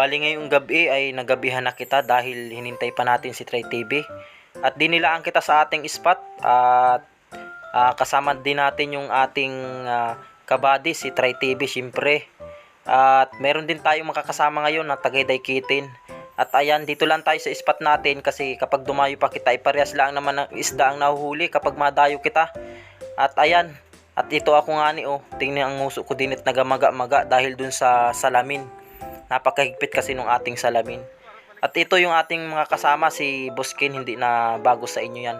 Bali ngayong gabi ay nagabihan na kita dahil hinintay pa natin si Try TV. At dinilaan kita sa ating spot at ah, kasama din natin yung ating ah, kabady si Try TV syempre. At meron din tayong makakasama ngayon na Tagayday Kitin. At ayan, dito lang tayo sa spot natin kasi kapag dumayo pa kita, ay parehas lang naman ng isda ang nahuhuli kapag madayo kita. At ayan, at ito ako nga ni oh, tingnan ang nguso ko din at nagamaga-maga dahil dun sa salamin. Napakahigpit kasi nung ating salamin. At ito yung ating mga kasama, si Boskin, hindi na bago sa inyo yan.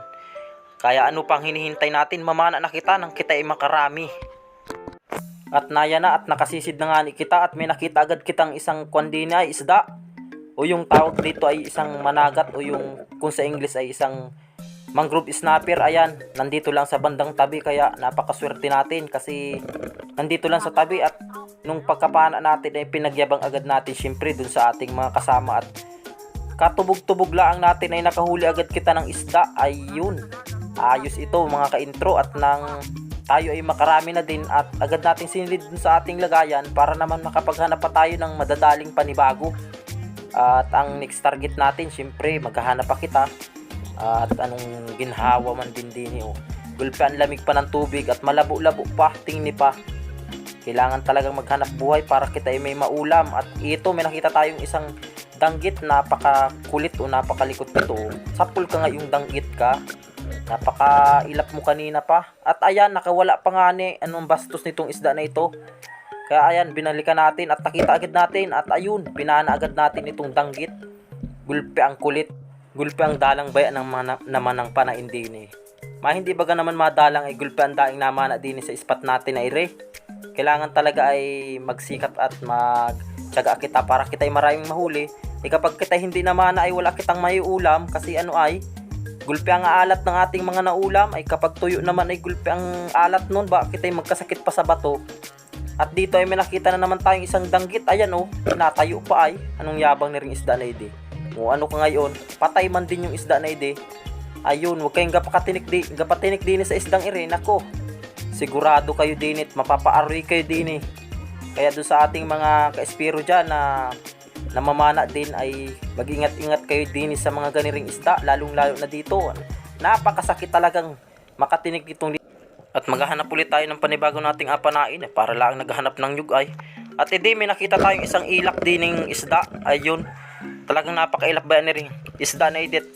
Kaya ano pang hinihintay natin, mamana na kita nang kita ay makarami. At naya na at nakasisid na nga ni kita at may nakita agad kitang isang kwandina ay isda. O yung tawag dito ay isang managat o yung kung sa English ay isang mangrove snapper. Ayan, nandito lang sa bandang tabi kaya napakaswerte natin kasi nandito lang sa tabi at nung pagkapana natin ay pinagyabang agad natin syempre dun sa ating mga kasama at katubog-tubog lang natin ay nakahuli agad kita ng isda ayun ayos ito mga ka-intro at nang tayo ay makarami na din at agad natin sinilid dun sa ating lagayan para naman makapaghanap pa tayo ng madadaling panibago at ang next target natin syempre maghahanap pa kita at anong ginhawa man din din oh. Gulpe ang lamig pa ng tubig at malabo-labo pa, tingni pa. Kailangan talagang maghanap buhay para kita ay may maulam. At ito, may nakita tayong isang danggit, napakakulit o napakalikot nito. Sapul ka nga yung danggit ka. Napakailap mo kanina pa. At ayan, nakawala pa nga ni anong bastos nitong isda na ito. Kaya ayan, binalikan natin at nakita agad natin. At ayun, pinana agad natin itong danggit. Gulpe ang kulit. Gulpe ang dalang baya ng mana, naman ng panaindin eh. Ma hindi baga naman madalang ay gulpe ang daing namana din sa spot natin ay re. Kailangan talaga ay magsikap at magtyaga kita para kita ay maraming mahuli. E kapag kita hindi namana ay wala kitang may ulam kasi ano ay gulpe ang alat ng ating mga naulam ay kapag tuyo naman ay gulpe ang alat nun ba kita ay magkasakit pa sa bato. At dito ay may nakita na naman tayong isang danggit. Ayan oh, tinatayo pa ay. Anong yabang na ring isda na ide. O ano ka ngayon, patay man din yung isda na ide. Ayun, huwag kayong gapakatinik di, gapatinik din sa isdang ire. Nako, sigurado kayo din it, mapapaaroy kayo din eh. Kaya doon sa ating mga ka-espiro dyan na namamana din ay mag-ingat-ingat kayo din sa mga ganiring isda, lalong-lalo na dito. Napakasakit talagang makatinig itong at maghahanap ulit tayo ng panibago nating apanain eh, para lang naghahanap ng nyug ay. At edi may nakita tayong isang ilak din ng isda. Ayun. Talagang napakailak ba ni ring isda na edit.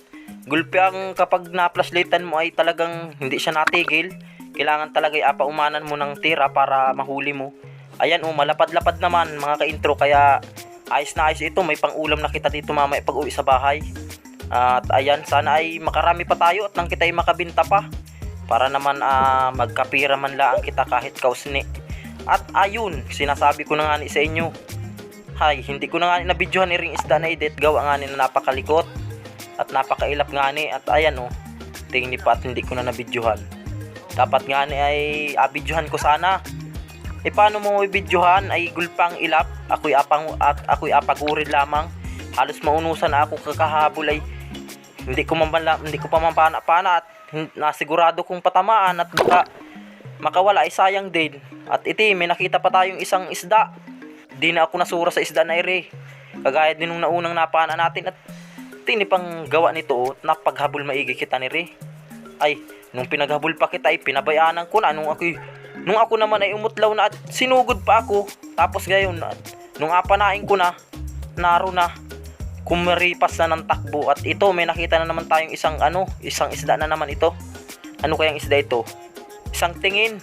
Gulpi ang kapag na-flashlightan mo ay talagang hindi siya natigil. Kailangan talaga ay apaumanan mo ng tira para mahuli mo. Ayan oh, malapad-lapad naman mga ka-intro kaya ayos na ayos ito. May pang-ulam na kita dito mamaya pag uwi sa bahay. At ayan, sana ay makarami pa tayo at nang kita ay makabinta pa. Para naman ah, magkapira man lang kita kahit kausni. At ayun, sinasabi ko na nga sa inyo. Hay, hindi ko na nga ni nabidyohan ni ring isda na edit. Gawa nga na napakalikot. At napakailap nga ni. At ayan oh, tingin ni pa at hindi ko na nabidyohan. Dapat nga ni ay abidyohan ko sana. E paano mo ibidyohan ay gulpang ilap. Ako'y apang at ako'y apagurin lamang. Halos maunusan ako kakahabol ay hindi ko man hindi ko pa mampana-pana at hin- nasigurado kong patamaan at baka makawala ay sayang din. At iti, may nakita pa tayong isang isda. Di na ako nasura sa isda na ere. Kagaya din nung naunang napana natin at tini pang gawa nito napaghabol maigi kita ni Re. Ay, nung pinaghabol pa kita ay pinabayaanan ko na nung ako nung ako naman ay umutlaw na at sinugod pa ako. Tapos gayon nung apanain ko na naro na kumaripas na ng takbo at ito may nakita na naman tayong isang ano, isang isda na naman ito. Ano kayang isda ito? Isang tingin.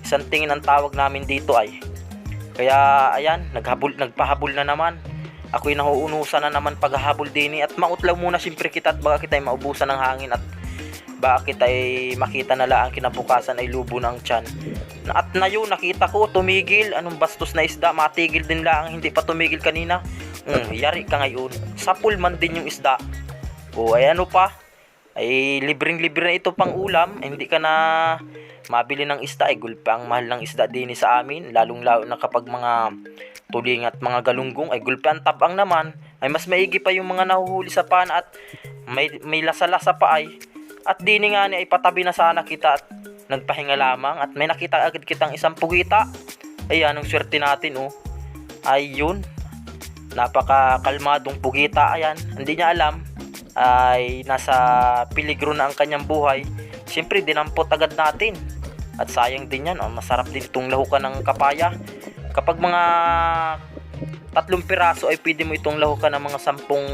Isang tingin ang tawag namin dito ay. Kaya ayan, naghabol, nagpahabol na naman. Ako'y nahuunusan na naman paghahabol din at mautlaw muna siyempre kita at baka kita ay maubusan ng hangin at baka kita ay makita na lang kinabukasan ay lubo ng tiyan. At na yun, nakita ko, tumigil. Anong bastos na isda, matigil din lang, hindi pa tumigil kanina. Mm, yari ka ngayon. Sapul man din yung isda. O ay ano pa, ay libreng-libre na ito pang ulam. Ay, hindi ka na mabili ng isda. Ay gulpa ang mahal ng isda din sa amin. Lalong-lalo na kapag mga tuling at mga galunggong. Ay gulpa ang tabang naman. Ay mas maigi pa yung mga nahuhuli sa pan at may, may lasa-lasa pa ay. At dini nga ni ay patabi na sana kita at nagpahinga lamang at may nakita agad kitang isang pugita. Ay anong swerte natin oh. Ayun. napaka kalmadong pugita ayan hindi niya alam ay nasa peligro na ang kanyang buhay siyempre dinampot agad natin at sayang din yan oh, masarap din itong lahukan ng kapaya kapag mga tatlong piraso ay pwede mo itong lahukan ng mga sampung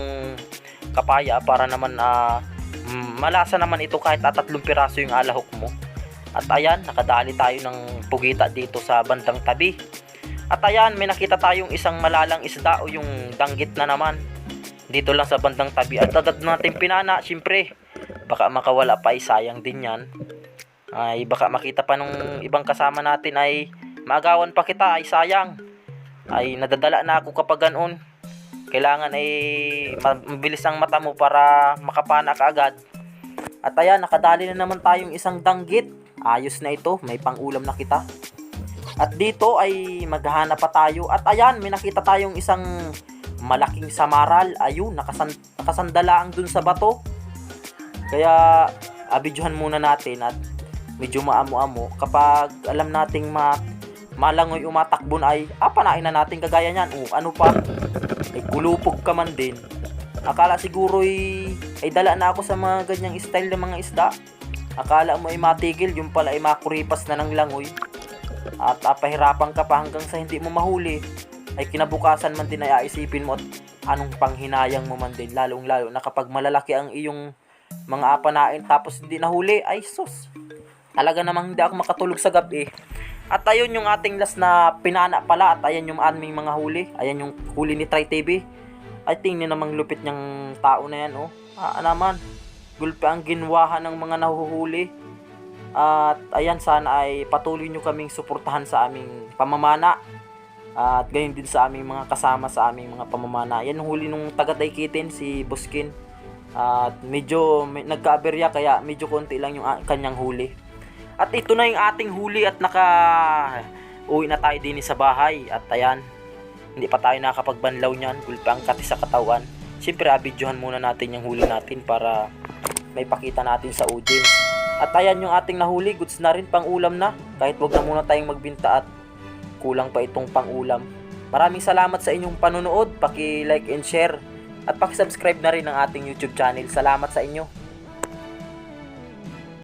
kapaya para naman mm, malasa naman ito kahit at tatlong piraso yung alahok mo at ayan nakadali tayo ng pugita dito sa bandang tabi at ayan, may nakita tayong isang malalang isda o yung danggit na naman. Dito lang sa bandang tabi. At agad natin pinana, syempre. Baka makawala pa ay sayang din yan. Ay baka makita pa nung ibang kasama natin ay maagawan pa kita ay sayang. Ay nadadala na ako kapag ganoon. Kailangan ay ma- mabilis ang mata mo para makapana ka agad. At ayan, nakadali na naman tayong isang danggit. Ayos na ito, may pangulam na kita. At dito ay maghahanap pa tayo. At ayan, may nakita tayong isang malaking samaral. Ayun, nakasan nakasandalaang dun sa bato. Kaya, abidyohan muna natin at medyo maamo-amo. Kapag alam nating ma malangoy umatakbon ay, ah, na natin kagaya niyan. O, ano pa? Ay, kulupog ka man din. Akala siguro ay, ay dala na ako sa mga ganyang style ng mga isda. Akala mo ay matigil, yung pala ay makuripas na ng langoy. At ah, pahirapan ka pa hanggang sa hindi mo mahuli ay kinabukasan man din ay aisipin mo at anong panghinayang mo man din lalong lalo na kapag malalaki ang iyong mga apanain tapos hindi nahuli ay sus! Talaga namang hindi ako makatulog sa gabi. At ayun yung ating last na pinana pala at ayan yung aming mga huli. Ayan yung huli ni Try TV ay tingnan namang lupit niyang tao na yan oh ah, naman gulpe ang ginwahan ng mga nahuhuli at ayan, sana ay patuloy nyo kaming suportahan sa aming pamamana. At gayon din sa aming mga kasama sa aming mga pamamana. Yan huli nung taga Daikitin, si Buskin. At medyo may, nagkaaberya kaya medyo konti lang yung kanyang huli. At ito na yung ating huli at naka uwi na tayo din sa bahay. At ayan, hindi pa tayo nakakapagbanlaw niyan. Gulpa ang kati sa katawan. Siyempre, abidyohan muna natin yung huli natin para may pakita natin sa audience. At ayan yung ating nahuli, goods na rin, pang ulam na. Kahit wag na muna tayong magbinta at kulang pa itong pang ulam. Maraming salamat sa inyong panonood, paki-like and share. At paki-subscribe na rin ang ating YouTube channel. Salamat sa inyo.